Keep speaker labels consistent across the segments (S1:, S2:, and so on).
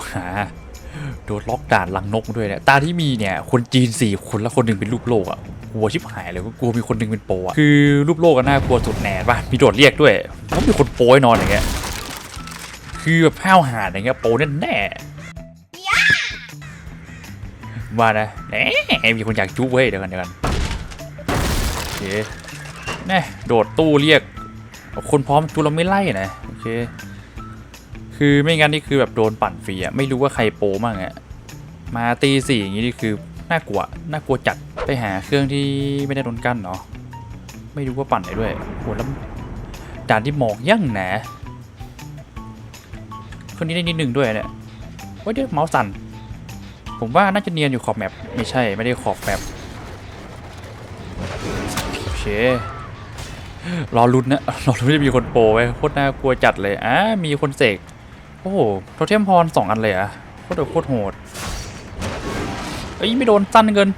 S1: มาโดนล็อกด่านลังนกด้วยเนี่ยตาที่มีเนี่ยคนจีนสี่คนแล้วคนหนึ่งเป็นรูปโลกอะกลัวชิบหายเลยก็กลัวมีคนหนึ่งเป็นโปอะคือรูปโลกก็น่ากลัวสุดแน่ป่ะมีโดดเรียกด้วยแล้วมีคนโปรให้นอนอย่างเงี้ยคือแบบห้าวหาญอย่างเงี้ยโปแน่แน่ๆว่านะแหมมีคนอยากจุ๊บเว้ยเดี๋ยวกันเดี๋ยวกันโอเคแน่โดดตู้เรียกคนพร้อมจุเราไม่ไล่นะโอเค คือไม่งั้นนี่คือแบบโดนปั่นฟรีอะไม่รู้ว่าใครโปรมั่งอะมาตีสี่อย่างนี้นี่คือน่ากลัวน่ากลัวจัดไปหาเครื่องที่ไม่ได้โดนกั้นเนาะไม่รู้ว่าปั่นไหนด้วยโหแล้วด่านที่หมอกยั่งหนาเครื่องนี้ได้นิดหนึ่งด้วยเนี่ยว่าเดี๋ยวเมาส์สั่นผมว่าน่าจะเนียนอยู่ขอบแมปไม่ใช่ไม่ได้ขอบแมปโอเครอลุ้นนะรอลุ้นจะมีคนโปรไว้โคตรน่ากลัวจัดเลยอะมีคนเสก อ้โหโทเทมพรสองอันเลยอะโคตรโคตรโหดเอ้ยไม่โดนสั้นเกิน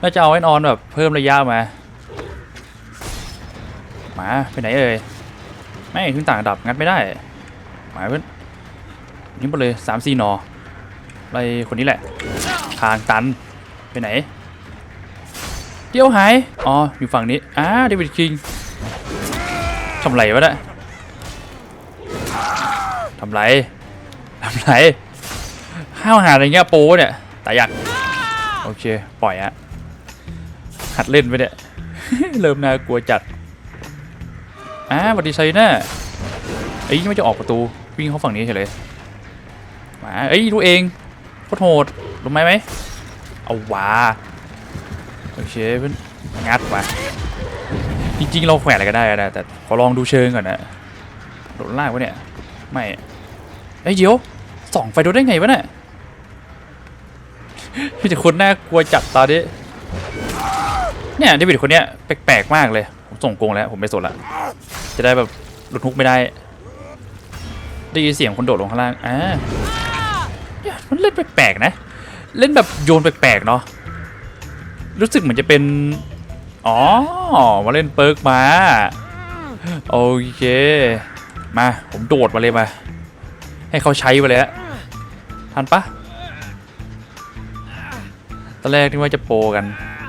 S1: น่าจะเอาไว้นอนแบบเพิ่มระยะมาหมาไปไหนเอ่ยไม่ขึ้นต่างระดับงัดไม่ได้หมาเพื่อนนี่หมดเลยสามสี่นออะไรคนนี้แหละ ทางตันไปไหน เดี๋ยวหาย อ๋อ อยู่ฝั่งนี้อ่าเดวิดคิงทำไรวะเนี่ย ทำไรทำไรห้าวหาอะไรเงี้ยโป้เนี่ยแต่อยากโอเค ปล่อยอะหัดเล่นไปเนี่ย เริ่มน่ากลัวจัดอ่าสวัสดีไซน่าเอ้ยไม่จะออกประตูวิ่งเข้าฝั่งนี้เฉยเลยมาเอ้ยดูเองโคตรโหดรู้ไหมไหมเอาว้าโอเคเพื่อนงัดมาจริงๆเราแขวนอะไรก็ได้นะแต่ขอลองดูเชิงก่อนนะโดนลากวะเนี่ย ไม่ไอ้เดี๋ยวส่องไฟโดนได้ไงวะเนี่ยพี่แต่คนน่ากลัวจัดตอนนี้เนี่ยเดวิดคนเนี้ยแปลกๆมากเลย ผมส่งกงแล้วผมไม่สนละ จะได้แบบหลุดฮุกไม่ได้ ได้ยินเสียงคนโดดลงข้างล่างอ่ามันเล่นแปลกๆนะ เล่นแบบโยนแปลกๆเนาะรู้สึกเหมือนจะเป็น อ๋อ มาเล่นเปิร์กมา โอเค มา ผมโดดมาเลยมา ให้เขาใช้ไปเลยฮะทันปะตอนแรกนึกว่าจะโปกัน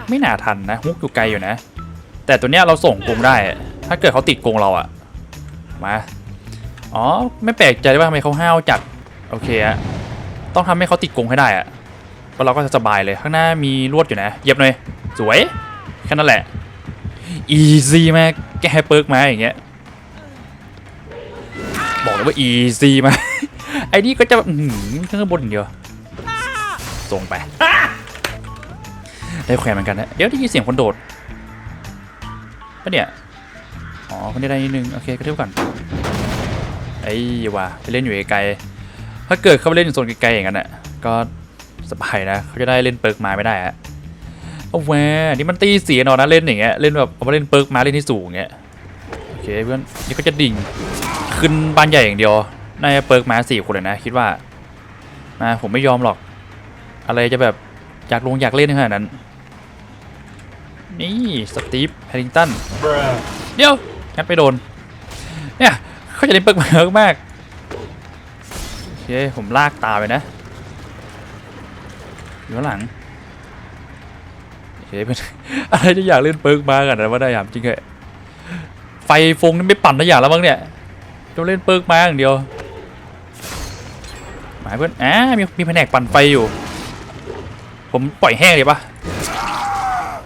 S1: ไม่น่าทันนะฮุกอยู่ไกลอยู่นะ แต่ตัวเนี้ยเราส่งกรงได้ ถ้าเกิดเขาติดกรงเราอะมาอ๋อ ไม่แปลกใจว่าทำไมเขาห้าวจัด โอเคอะต้องทำให้เขาติดกรงให้ได้อะก็เราก็จะสบายเลยข้างหน้ามีลวดอยู่นะเยียบหน่อย สวย แค่นั้นแหละอีซี่มากแกเปิร์กมาอย่างเงี้ย บอกเลยว่าอีซี่มาไอ้นี่ก็จะอื้อหือข้างบนอย่างเดียวส่งไปได้แขวนเหมือนกันนะเดี๋ยวได้ยินเสียงคนโดดปะเนี่ยอ๋อคนนี้ได้นิดนึงโอเคกระเทืบก่อนไอ้ว่ะไปเล่นอยู่ไกลถ้าเกิดเขาไปเล่นอยู่โซนไกลๆอย่างนั้นอะก็สบายนะเขาจะได้เล่นเปิร์กมาไม่ได้อะเอาแหวนี่มันตีเสียหนอนนะเล่นอย่างเงี้ยเล่นแบบเอามาเล่นเปิร์กมาเล่นที่สูงเงี้ย เคเพื่อนนี่ก็จะดิ่งขึ้นบ้านใหญ่อย่างเดียวน่าจะเปิร์กมาสี่คนเลยนะคิดว่านะผมไม่ยอมหรอก อะไรจะแบบอยากลงอยากเล่นขนาดนั้น นี่สตีฟแฮร์ริงตันเดี๋ยวงัดไปโดน เนี่ยเขาจะเล่นเปิร์กมาเยอะมากโอเคผมลากตาไปนะอยู่ข้างหลังโอเคเพื่อนอะไรจะอยากเล่นเปิร์กมากันนะว่าได้ยามจริงเหรอ ไฟฟงนี่ไม่ปั่นได้อย่างแล้วบ้างเนี่ยต้องเล่นเปิกมาอย่างเดียวหมายเพื่อนอ่ามีมีแผนกปั่นไฟอยู่ ผมปล่อยแห้งเลยปะ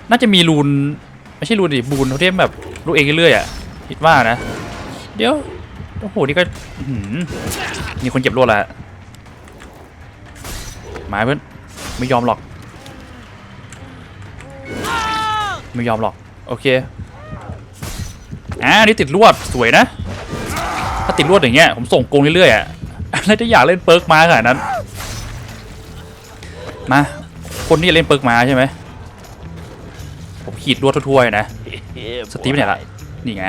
S1: น่าจะมีรูน ไม่ใช่รูนดิบูนเขาเทียมแบบลูเองเรื่อยๆอะคิดว่านะ เดี๋ยว โอ้โห นี่ก็มีคนเจ็บรวดแล้วหมายเพื่อนไม่ยอมหรอก ไม่ยอมหรอก โอเค อ่านี่ติดลวดสวยนะ ถ้าติดลวดอย่างเงี้ยผมส่งโกงเรื่อยๆอะแล้วจะอยากเล่นเปิร์กมาขนาดนั้น มา คนที่จะเล่นเปิร์กมาใช่ไหมผมขีดลวดทั่วๆนะ สตีฟเนี่ยละนี่ไง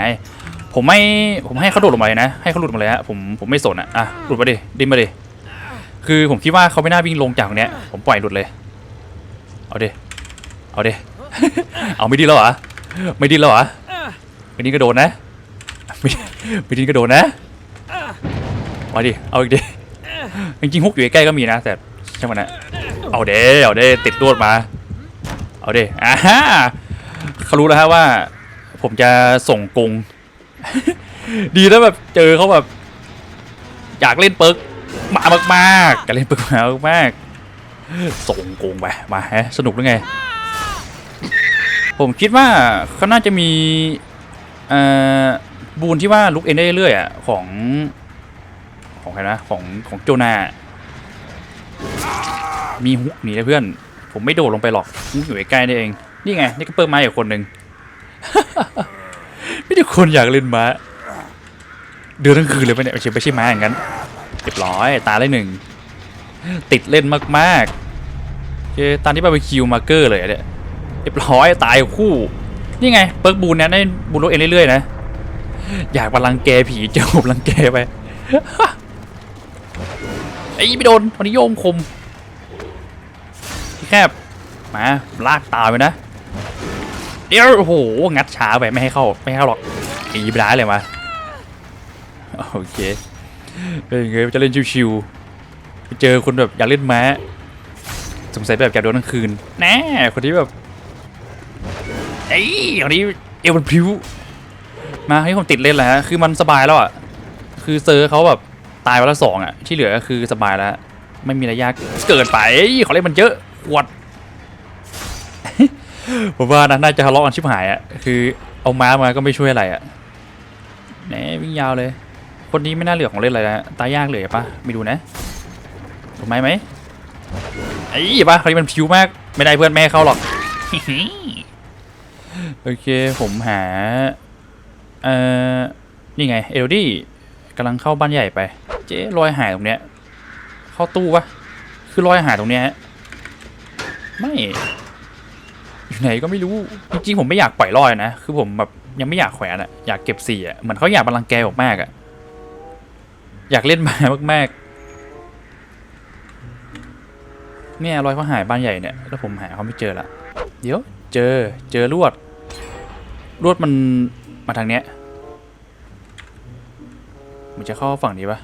S1: ผมไม่ ผมให้เขาโดดลงมาเลยนะ ให้เขาหลุดมาเลยฮะ ผม ผมไม่สนอะ อะ หลุดมาดิ ดิ้นมาดิ คือผมคิดว่าเขาไม่น่าวิ่งลงจากตรงเนี้ย ผมปล่อยหลุดเลย เอาดิ เอาดิ เอาไม่ดีแล้วเหรอไม่ดีแล้วเหรอไม่ดีก็โดนนะไม่ไม่ก็โดนนะมาดิเอาอีกดิจริงๆฮุกอยู่ใกล้ก็มีนะ แต่ช่างมันนะเอาเด้เอาเด้ติดลวดมา เอาเด้อ่าฮะเขารู้แล้วฮะว่า ผมจะส่งกงดีแล้วแบบเจอเขาแบบ อยากเล่นเปิร์กมามากๆอยากเล่นเปิร์กมามากๆส่งกงไปมาฮะสนุกหรือไง ผมคิดว่าเขาน่าจะมี บูนที่ว่าลุกเองได้เรื่อยอะของของใครนะของของโจนา มีฮุกหนีนะเพื่อน ผมไม่โดดลงไปหรอกฮุกอยู่ใกล้ๆนี่เอง นี่ไง นี่ก็เปิดไม้อีกคนหนึ่งไม่ได้คนอยากเล่นม้าเดือนทั้งคืนเลยไปเนี่ยไม่ใช่ไม่ใช่ม้าอย่างนั้นเรียบร้อยตาได้หนึ่งติดเล่นมากๆเคตอนที่ไปไปคิวมาร์เกอร์เลยอะเนี่ยเรียบร้อยตายคู่ นี่ไงเปิร์กบูนเนี่ยได้บูนรถเองเรื่อยๆนะอยากมาลังแกผีเจ้าผมลังแกไปไอ้ไม่โดนวันนี้โยมคมพี่แคบมาลากตาไปนะเดี๋ยวโอ้โหงัดช้าไปไม่ให้เข้าไม่ให้เข้าหรอกตีไปได้เลยมาโอเคเป็นไงจะเล่นชิวๆไปเจอคนแบบอยากเล่นม้าสงสัยแบบอยากโดนทั้งคืนแน่คนที่แบบ ไอ้ยคนนี้เอวมันพริ้วมาให้ผมติดเล่นแล้วฮะคือมันสบายแล้วอะคือเซอร์เขาแบบตายวันละสองอะที่เหลือก็คือสบายแล้วไม่มีอะไรยากเกินไปเขาเล่นมันเยอะขวดผมว่านะน่าจะทะเลาะกันชิบหายอะคือเอาม้ามาก็ไม่ช่วยอะไรอะแหนวิ่งยาวเลย คนนี้ไม่น่าเหลือของเล่นอะไรนะตายยากเลยปะไม่ดูนะถูกไหมไหมไอ้ปะคนนี้มันผิวมากไม่ได้เพื่อนแม่เข้าหรอก โอเคผมหา เอ่อ นี่ไง เอลดี้กำลังเข้าบ้านใหญ่ไป เจ๊รอยหายตรงเนี้ย เข้าตู้ปะคือรอยหายตรงเนี้ยไม่อยู่ไหนก็ไม่รู้ จริงๆผมไม่อยากปล่อยรอยนะ คือผมแบบยังไม่อยากแขวนอะอยากเก็บสี่อะเหมือนเขาอยากบัลังแกผมมากอะอยากเล่นมามากๆเนี่ยรอยเขาหายบ้านใหญ่เนี่ย แล้วผมหาเขาไม่เจอละ เดี๋ยว เจอ เจอลวด ลวดมันมาทางเนี้ย มันจะเข้าฝั่งนี้ปะ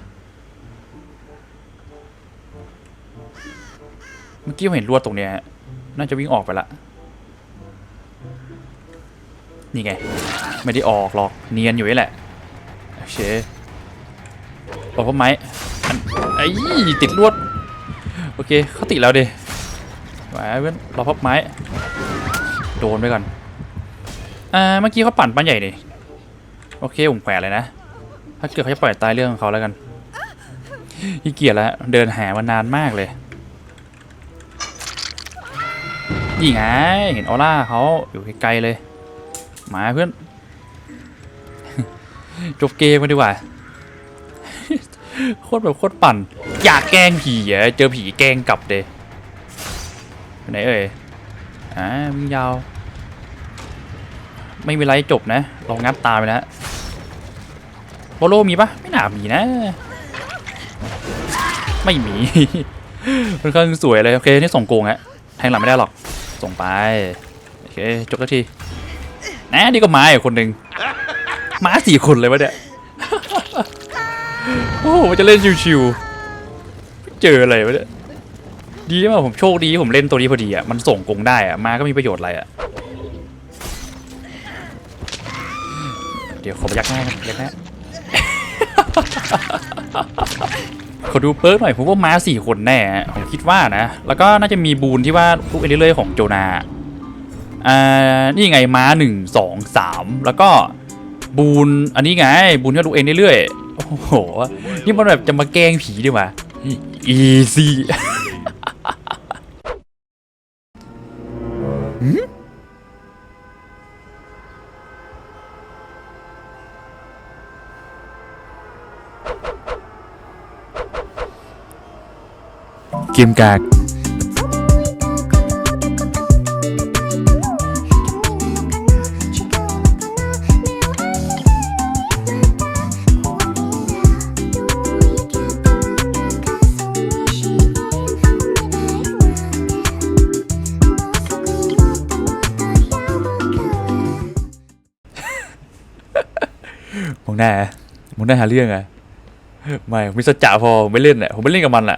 S1: เมื่อกี้เห็นลวดตรงเนี้ยน่าจะวิ่งออกไปละนี่ไง ไม่ได้ออกหรอก เนียนอยู่นี่แหละโอเคบอกพ่อไม้อันไอ้ยติดลวด โอเคเขาติดแล้วดิไว้เพื่อนรอพับไม้ โดนไปก่อน อ่าเมื่อกี้เขาปั่นปั้นใหญ่นี่โอเคผมแขวนเลยนะ ถ้าเกิดเขาจะปล่อยตายเรื่องของเขาแล้วกันขี้เกียจแล้วเดินหามานานมากเลยนี่ไงเห็นออร่าเขาอยู่ไกลๆเลย มาเพื่อน จบเกมกันดีกว่า โคตรแบบโคตรปั่น อยากแกล้งผีอะเจอผีแกล้งกลับเดยไปไหนเอ่ยอ่าวิ่งยาว ไม่มีไรจบนะลองงัดตาไปแล้วโบโลมีปะไม่น่ามีนะ ไม่มีค่อนข้างสวยเลยโอเคนี่ส่งโกงฮะแทงหลังไม่ได้หรอก ส่งไปโอเคจบแล้วทีนะนี่ก็ม้าอีกคนหนึ่งม้าสี่คนเลยวะเนี่ยโอ้โหจะเล่นชิวๆเจออะไรวะเนี่ยดีมากผมโชคดีที่ผมเล่นตัวนี้พอดีอะมันส่งกงได้อะม้าก็มีประโยชน์อะไรอะ ดี๋ยวขอไปยักหน้ายักหน้าขอดูเปิร์กหน่อยผมว่าม้าสี่คนแน่ผมคิดว่านะ แล้วก็น่าจะมีบูนที่ว่าลูกเอเรื่อยๆของโจนาอ่านี่ไงม้าหนึ่งสองสามแล้วก็บูนอันนี้ไงบูนที่ว่าลูกเองเรื่อยๆโอ้โหนี่มันแบบจะมาแกล้งผีดีกว่าอีซี่ เกมกากมองหน้ามองหน้าหาเรื่องอะไม่มีสัจจะพอผมไม่เล่นแหละผมไม่เล่นกับมันแหละ